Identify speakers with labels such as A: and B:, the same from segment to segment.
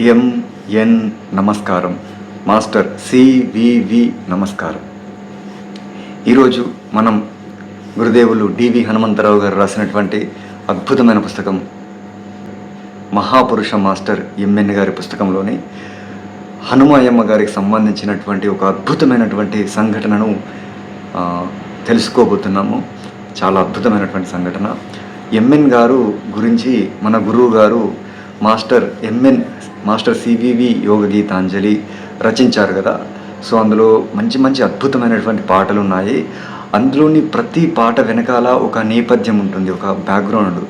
A: MN నమస్కారం. Master CVV నమస్కారం. ఈరోజు మనం గురుదేవులు డివి హనుమంతరావు గారు రాసినటువంటి అద్భుతమైన పుస్తకం మహాపురుష మాస్టర్ ఎంఎన్ గారి పుస్తకంలోని హనుమాయమ్మ గారికి సంబంధించినటువంటి ఒక అద్భుతమైనటువంటి సంఘటనను తెలుసుకోబోతున్నాము. చాలా అద్భుతమైనటువంటి సంఘటన. ఎంఎన్ గారు గురించి మన గురువు గారు మాస్టర్ ఎంఎన్ మాస్టర్ సివివి యోగ గీతాంజలి రచించారు కదా. సో అందులో మంచి మంచి అద్భుతమైనటువంటి పాటలు ఉన్నాయి. అందులోని ప్రతి పాట వెనకాల ఒక నేపథ్యం ఉంటుంది ఒక బ్యాక్గ్రౌండ్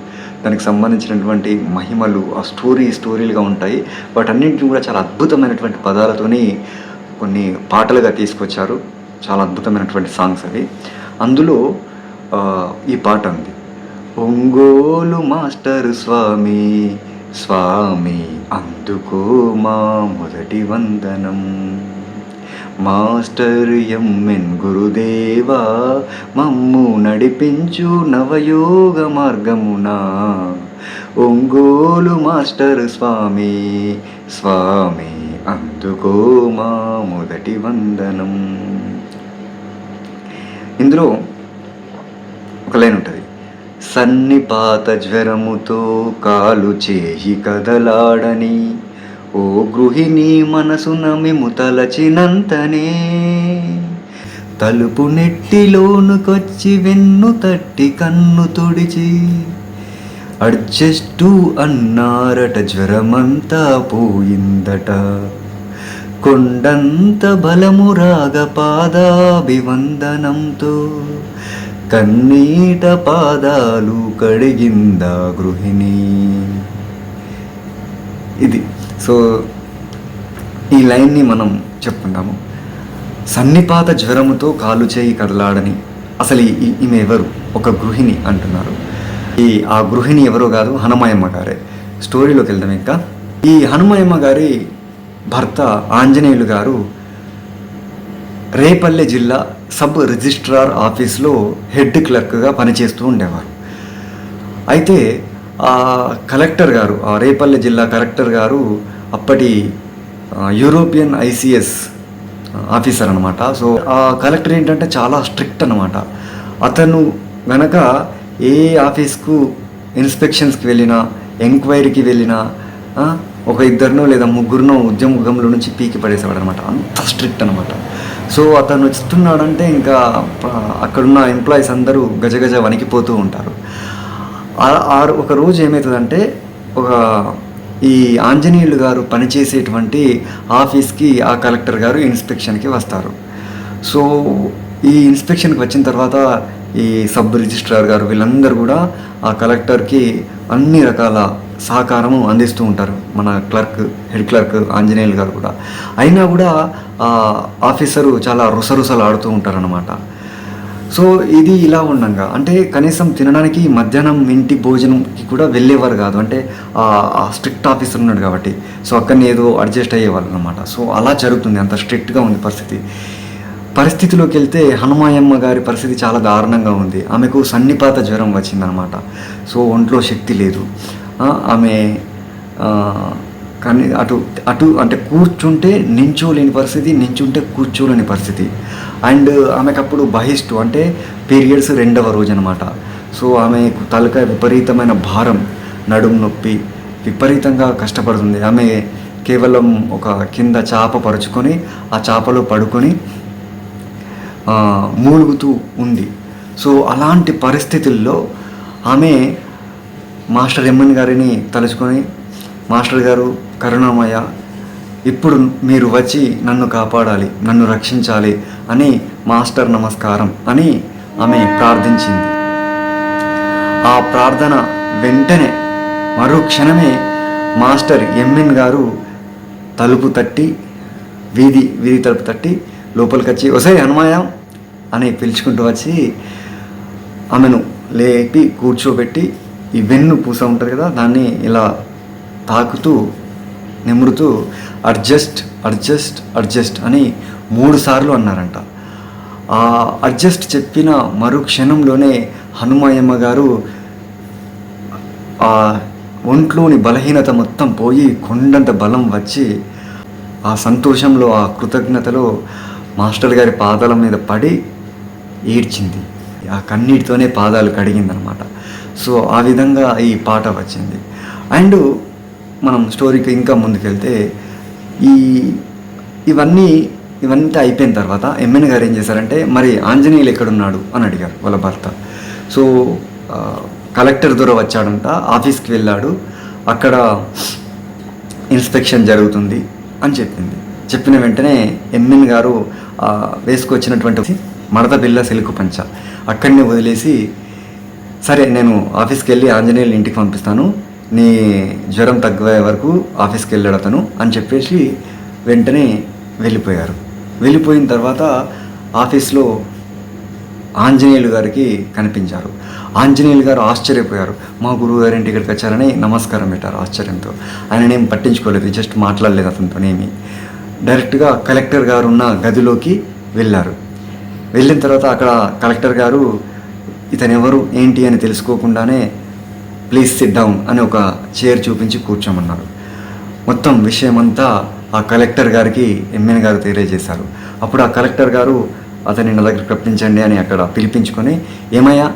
A: దానికి సంబంధించినటువంటి మహిమలు ఆ స్టోరీ స్టోరీలుగా ఉంటాయి. వాటన్నింటినీ కూడా చాలా అద్భుతమైనటువంటి పదాలతోని కొన్ని పాటలుగా తీసుకొచ్చారు. చాలా అద్భుతమైనటువంటి సాంగ్స్ అవి. అందులో ఈ పాట ఉంది. ఒంగోలు మాస్టర్ స్వామి స్వామి అందుకో మా మొదటి వందనం. మాస్టర్ ఎంఎన్ గురుదేవా మమ్ము నడిపించు నవయోగ మార్గమున. ఒంగోలు మాస్టర్ స్వామి స్వామి అందుకో మా మొదటి వందనం. ఇందులో ఒక లైన్ ఉంటుంది. సన్నిపాత జ్వరముతో కాలు చేయి కదలాడని ఓ గృహిణి మనసున మిము తలచినంతనే. తలుపు నెట్టిలోనుకొచ్చి వెన్ను తట్టి కన్ను తుడిచి అడ్జస్టు అన్నారట జ్వరమంతా పోయిందట. కొండంత బలము రాగ పాదాభివందనంతో కన్నీట పాదాలు కడిగిందా గృహిణి. ఇది. సో ఈ లైన్ని మనం చెప్పుకుంటాము సన్నిపాత జ్వరముతో కాలు చేయి కదలాడని అసలు ఈ- ఈమె ఎవరు ఒక గృహిణి అంటున్నారు. ఈ ఆ గృహిణి ఎవరో కాదు హనుమాయమ్మ గారే. స్టోరీలోకి వెళ్దాం ఇంకా. ఈ హనుమాయమ్మ గారి భర్త ఆంజనేయులు గారు రేపల్లె జిల్లా సబ్ రిజిస్ట్రార్ ఆఫీస్లో హెడ్ క్లర్క్గా పనిచేస్తూ ఉండేవారు. అయితే ఆ కలెక్టర్ గారు ఆ రేపల్లె జిల్లా కలెక్టర్ గారు అప్పటి యూరోపియన్ ఐసిఎస్ ఆఫీసర్ అనమాట సో ఆ కలెక్టర్ ఏంటంటే చాలా స్ట్రిక్ట్ అనమాట అతను గనక ఏ ఆఫీస్కు ఇన్స్పెక్షన్స్కి వెళ్ళినా ఎంక్వైరీకి వెళ్ళినా ఒక ఇద్దరినో లేదా ముగ్గురునో ఉద్యమగంలో నుంచి పీకి పడేసేవాడు అనమాట అంత స్ట్రిక్ట్ అనమాట సో అతను వస్తున్నాడంటే ఇంకా అక్కడున్న ఎంప్లాయీస్ అందరూ గజగజ వణికిపోతూ ఉంటారు. ఆరు ఒక రోజు ఏమవుతుందంటే ఒక ఈ ఆంజనేయులు గారు పనిచేసేటువంటి ఆఫీస్కి ఆ కలెక్టర్ గారు ఇన్స్పెక్షన్కి వస్తారు. సో ఈ ఇన్స్పెక్షన్కి వచ్చిన తర్వాత ఈ సబ్ రిజిస్ట్రార్ గారు వీళ్ళందరూ కూడా ఆ కలెక్టర్కి అన్ని రకాల సహకారము అందిస్తూ ఉంటారు మన క్లర్క్ హెడ్ క్లర్క్ ఆంజనేయులు గారు కూడా. అయినా కూడా ఆఫీసరు చాలా రుసరుసలు ఆడుతూ ఉంటారనమాట సో ఇది ఇలా ఉండగా. అంటే కనీసం తినడానికి మధ్యాహ్నం ఇంటి భోజనంకి కూడా వెళ్ళేవారు కాదు. అంటే ఆ స్ట్రిక్ట్ ఆఫీసర్ ఉన్నాడు కాబట్టి. సో అక్కడిని ఏదో అడ్జస్ట్ అయ్యేవాళ్ళు అనమాట సో అలా జరుగుతుంది. అంత స్ట్రిక్ట్గా ఉంది పరిస్థితి. పరిస్థితిలోకి వెళ్తే హనుమాయమ్మ గారి పరిస్థితి చాలా దారుణంగా ఉంది. ఆమెకు సన్నిపాత జ్వరం వచ్చిందనమాట సో ఒంట్లో శక్తి లేదు. ఆమె కానీ అటు అటు అంటే కూర్చుంటే నించోలేని పరిస్థితి నించుంటే కూర్చోలేని పరిస్థితి. అండ్ ఆమెకు అప్పుడు బహిష్టు అంటే పీరియడ్స్ రెండవ రోజు అనమాట సో ఆమె తలకాయ విపరీతమైన భారం నడుము నొప్పి విపరీతంగా కష్టపడుతుంది. ఆమె కేవలం ఒక కింద చేప పరుచుకొని ఆ చేపలో పడుకొని మూలుగుతూ ఉంది. సో అలాంటి పరిస్థితుల్లో ఆమె మాస్టర్ ఎమ్మన్ గారిని తలుచుకొని మాస్టర్ గారు కరుణామయ్య ఇప్పుడు మీరు వచ్చి నన్ను కాపాడాలి నన్ను రక్షించాలి అని మాస్టర్ నమస్కారం అని ఆమె ప్రార్థించింది. ఆ ప్రార్థన వెంటనే మరో క్షణమే మాస్టర్ ఎంఎన్ గారు తలుపు తట్టి వీధి వీధి తలుపు తట్టి లోపలికి వచ్చి ఒసే హనుమాయ అని పిలుచుకుంటూ వచ్చి ఆమెను లేపి కూర్చోబెట్టి ఈ వెన్ను పూస ఉంటుంది కదా దాన్ని ఇలా తాకుతూ నిమురుతూ అడ్జస్ట్ అడ్జస్ట్ అడ్జస్ట్ అని మూడు సార్లు అన్నారంట. ఆ అడ్జస్ట్ చెప్పిన మరు క్షణంలోనే హనుమాయమ్మ గారు ఆ ఒంట్లోని బలహీనత మొత్తం పోయి కొండంత బలం వచ్చి ఆ సంతోషంలో ఆ కృతజ్ఞతలో మాస్టర్ గారి పాదాల మీద పడి ఏడ్చింది. ఆ కన్నీటితోనే పాదాలు కడిగిందనమాట. సో ఆ విధంగా ఈ పాట వచ్చింది. అండ్ మనం స్టోరీకి ఇంకా ముందుకెళ్తే ఈ ఇవన్నీ ఇవంతా అయిపోయిన తర్వాత ఎమ్మెన్ గారు ఏం చేశారంటే మరి ఆంజనేయులు ఎక్కడున్నాడు? అని అడిగారు వాళ్ళ భర్త. సో కలెక్టర్ దూరం వచ్చాడంట ఆఫీస్కి వెళ్ళాడు అక్కడ ఇన్స్పెక్షన్ జరుగుతుంది అని చెప్పింది. చెప్పిన వెంటనే ఎంఎన్ గారు వేసుకొచ్చినటువంటి మడత బిల్ల సిలుకు పంచ అక్కడనే వదిలేసి సరే నేను ఆఫీస్కి వెళ్ళి ఆంజనేయులు ఇంటికి పంపిస్తాను. నీ జ్వరం తగ్గే వరకు ఆఫీస్కి వెళ్ళాడు అతను అని చెప్పేసి వెంటనే వెళ్ళిపోయారు. వెళ్ళిపోయిన తర్వాత ఆఫీస్లో ఆంజనేయులు గారికి కనిపించారు. ఆంజనేయులు గారు ఆశ్చర్యపోయారు. మా గురువు గారి ఇంటికి ఇక్కడికి వచ్చారని నమస్కారం పెట్టారు ఆశ్చర్యంతో. ఆయన ఏం పట్టించుకోలేదు జస్ట్ మాట్లాడలేదు అతనితోనేమి డైరెక్ట్గా కలెక్టర్ గారు ఉన్న గదిలోకి వెళ్ళారు. వెళ్ళిన తర్వాత అక్కడ కలెక్టర్ గారు ఇతను ఎవరు ఏంటి అని తెలుసుకోకుండానే ప్లీజ్ సిట్ డౌన్ అని ఒక చైర్ చూపించి కూర్చోమన్నారు. మొత్తం విషయమంతా ఆ కలెక్టర్ గారికి ఎమ్మెన్ గారు తెలియజేశారు. అప్పుడు ఆ కలెక్టర్ గారు అతన్ని నా దగ్గర రప్పించండి అని అక్కడ పిలిపించుకొని ఏమయ్యా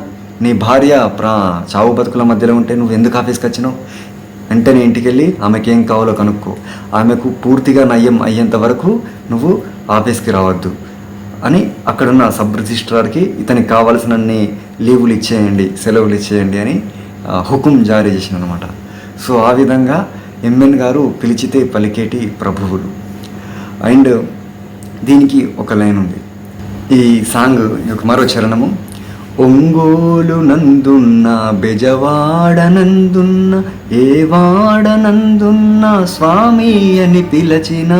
A: నీ భార్య ప్రా చావు బతుకుల మధ్యలో ఉంటే నువ్వు ఎందుకు ఆఫీస్కి వచ్చినావు? వెంటనే ఇంటికి వెళ్ళి ఆమెకి ఏం కావాలో కనుక్కో. ఆమెకు పూర్తిగా నయ్యం అయ్యేంత వరకు నువ్వు ఆఫీస్కి రావద్దు అని అక్కడున్న సబ్ రిజిస్ట్రార్కి ఇతనికి కావాల్సినన్ని లీవులు ఇచ్చేయండి సెలవులు ఇచ్చేయండి అని హుకుం జారీ చేసిన అనమాట సో ఆ విధంగా ఎంఎన్ గారు పిలిచితే పలికేటి ప్రభువులు. అండ్ దీనికి ఒక లైన్ ఉంది. ఈ సాంగ్ యొక్క మరో చరణము ఒంగోలు నందున్న బెజవాడనందున్న ఏ వాడనందున్న స్వామి అని పిలచిన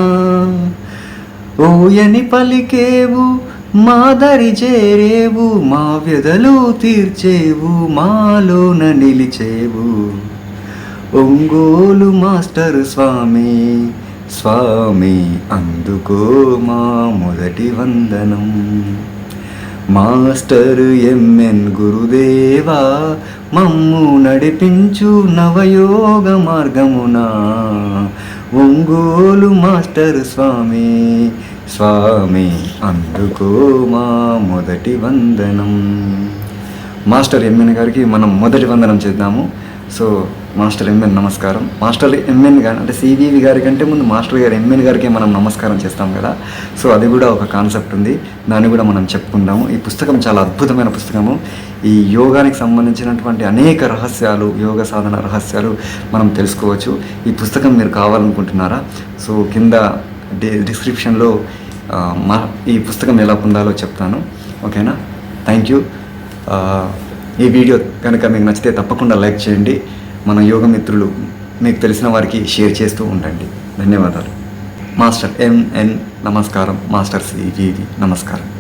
A: ఓయని పలికేవు మాదరి చేరేవు మా వ్యధలు తీర్చేవు మాలోన నిలిచేవు. ఒంగోలు మాస్టర్ స్వామి స్వామి అందుకో మా మొదటి వందనం. మాస్టర్ ఎంఎన్ గురుదేవా మమ్ము నడిపించు నవయోగ మార్గమున. ఒంగోలు మాస్టర్ స్వామి స్వామి అందుకో మా మొదటి వందనం. మాస్టర్ ఎంఎన్ గారికి మనం మొదటి వందనం చేద్దాము. సో మాస్టర్ ఎంఎన్ నమస్కారం. మాస్టర్ ఎంఎన్ గారు అంటే సివివి గారి కంటే ముందు మాస్టర్ గారు ఎంఎన్ గారికి మనం నమస్కారం చేస్తాం కదా. సో అది కూడా ఒక కాన్సెప్ట్ ఉంది. దాన్ని కూడా మనం చెప్పుకుందాము. ఈ పుస్తకం చాలా అద్భుతమైన పుస్తకము. ఈ యోగానికి సంబంధించినటువంటి అనేక రహస్యాలు యోగ సాధన రహస్యాలు మనం తెలుసుకోవచ్చు. ఈ పుస్తకం మీరు కావాలనుకుంటున్నారా? సో కింద డిస్క్రిప్షన్లో మా ఈ పుస్తకం ఎలా పొందాలో చెప్తాను. ఓకేనా? Thank you. ఈ వీడియో కనుక మీకు నచ్చితే తప్పకుండా లైక్ చేయండి. మన యోగ మిత్రులు మీకు తెలిసిన వారికి షేర్ చేస్తూ ఉండండి. ధన్యవాదాలు. మాస్టర్ ఎంఎన్ నమస్కారం మాస్టర్ సివివి నమస్కారం.